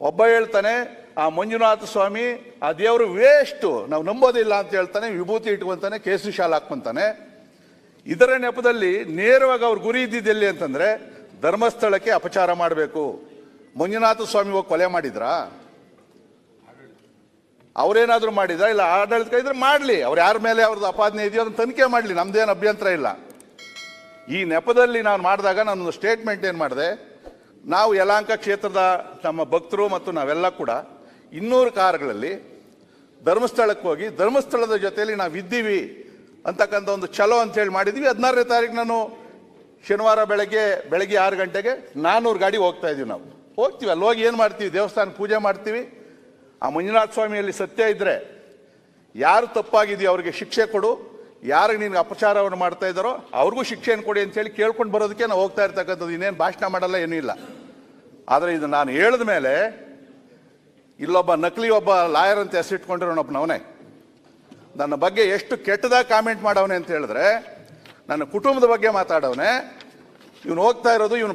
ಒಬ್ಬ ಹೇಳ್ತಾನೆ, ಆ ಮಂಜುನಾಥ ಸ್ವಾಮಿ, ಆ ದೇವರು ವೇಸ್ಟು ನಾವು ನಂಬೋದಿಲ್ಲ ಅಂತ ಹೇಳ್ತಾನೆ, ವಿಭೂತಿ ಇಟ್ಕೊಂತಾನೆ, ಕೇಸರಿ ಶಾಲ್ ಹಾಕ್ಕೊಂತಾನೆ. ಇದರ ನೆಪದಲ್ಲಿ ನೇರವಾಗಿ ಅವ್ರ ಗುರಿ ಇದ್ದಿದ್ದೆಲ್ಲಿ ಅಂತಂದ್ರೆ, ಧರ್ಮಸ್ಥಳಕ್ಕೆ ಅಪಚಾರ ಮಾಡಬೇಕು. ಮಂಜುನಾಥ ಸ್ವಾಮಿ ಹೋಗಿ ಕೊಲೆ ಮಾಡಿದ್ರಾ? ಅವ್ರೇನಾದ್ರೂ ಮಾಡಿದ್ರ? ಇಲ್ಲ, ಆಡಳಿತ ಇದ್ರೆ ಮಾಡಲಿ. ಅವ್ರು ಯಾರ ಮೇಲೆ ಅವ್ರದ್ದು ಅಪಾದನೆ ಇದೆಯೋ ಅದನ್ನ ತನಿಖೆ ಮಾಡಲಿ. ನಮ್ದೇನು ಅಭ್ಯಂತರ ಇಲ್ಲ. ಈ ನೆಪದಲ್ಲಿ ನಾನು ಮಾಡಿದಾಗ ನಾನು ಸ್ಟೇಟ್ಮೆಂಟ್ ಏನು ಮಾಡಿದೆ? ನಾವು ಯಲಾಂಕ ಕ್ಷೇತ್ರದ ನಮ್ಮ ಭಕ್ತರು ಮತ್ತು ನಾವೆಲ್ಲ ಕೂಡ ಇನ್ನೂರು ಕಾರುಗಳಲ್ಲಿ ಧರ್ಮಸ್ಥಳಕ್ಕೆ ಹೋಗಿ ಧರ್ಮಸ್ಥಳದ ಜೊತೆಯಲ್ಲಿ ನಾವು ಇದ್ದೀವಿ ಅಂತಕ್ಕಂಥ ಒಂದು ಛಲೋ ಅಂತೇಳಿ ಮಾಡಿದ್ವಿ. ಹದಿನಾರನೇ ತಾರೀಕು ನಾನು ಶನಿವಾರ ಬೆಳಗ್ಗೆ ಬೆಳಗ್ಗೆ ಆರು ಗಂಟೆಗೆ ನಾನ್ನೂರು ಗಾಡಿ ಹೋಗ್ತಾ ಇದ್ದೀವಿ ನಾವು. ಹೋಗ್ತೀವಿ, ಅಲ್ಲಿ ಹೋಗಿ ಏನು ಮಾಡ್ತೀವಿ? ದೇವಸ್ಥಾನ ಪೂಜೆ ಮಾಡ್ತೀವಿ. ಆ ಮಂಜುನಾಥ ಸ್ವಾಮಿಯಲ್ಲಿ ಸತ್ಯ ಇದ್ದರೆ ಯಾರು ತಪ್ಪಾಗಿದೆಯೋ ಅವರಿಗೆ ಶಿಕ್ಷೆ ಕೊಡು. ಯಾರಿಗೆ ನಿನ್ಗೆ ಅಪಚಾರವನ್ನು ಮಾಡ್ತಾ ಇದ್ದಾರೋ ಅವ್ರಿಗೂ ಶಿಕ್ಷೆಯನ್ನು ಕೊಡಿ ಅಂತೇಳಿ ಕೇಳ್ಕೊಂಡು ಬರೋದಕ್ಕೆ ನಾವು ಹೋಗ್ತಾ ಇರ್ತಕ್ಕಂಥದ್ದು ಇನ್ನೇನು ಭಾಷಣ ಮಾಡಲ್ಲ, ಏನೂ ಇಲ್ಲ. ಆದರೆ ಇದು ನಾನು ಹೇಳಿದ ಮೇಲೆ ಇಲ್ಲೊಬ್ಬ ನಕಲಿ ಒಬ್ಬ ಲಾಯರ್ ಅಂತ ಹೆಸರಿಟ್ಕೊಂಡಿರೋನೊಬ್ಬನವನೇ ನನ್ನ ಬಗ್ಗೆ ಎಷ್ಟು ಕೆಟ್ಟದಾಗ ಕಾಮೆಂಟ್ ಮಾಡವನೆ ಅಂತ ಹೇಳಿದ್ರೆ, ನನ್ನ ಕುಟುಂಬದ ಬಗ್ಗೆ ಮಾತಾಡವನೆ, ಇವನು ಹೋಗ್ತಾ ಇರೋದು ಇವನು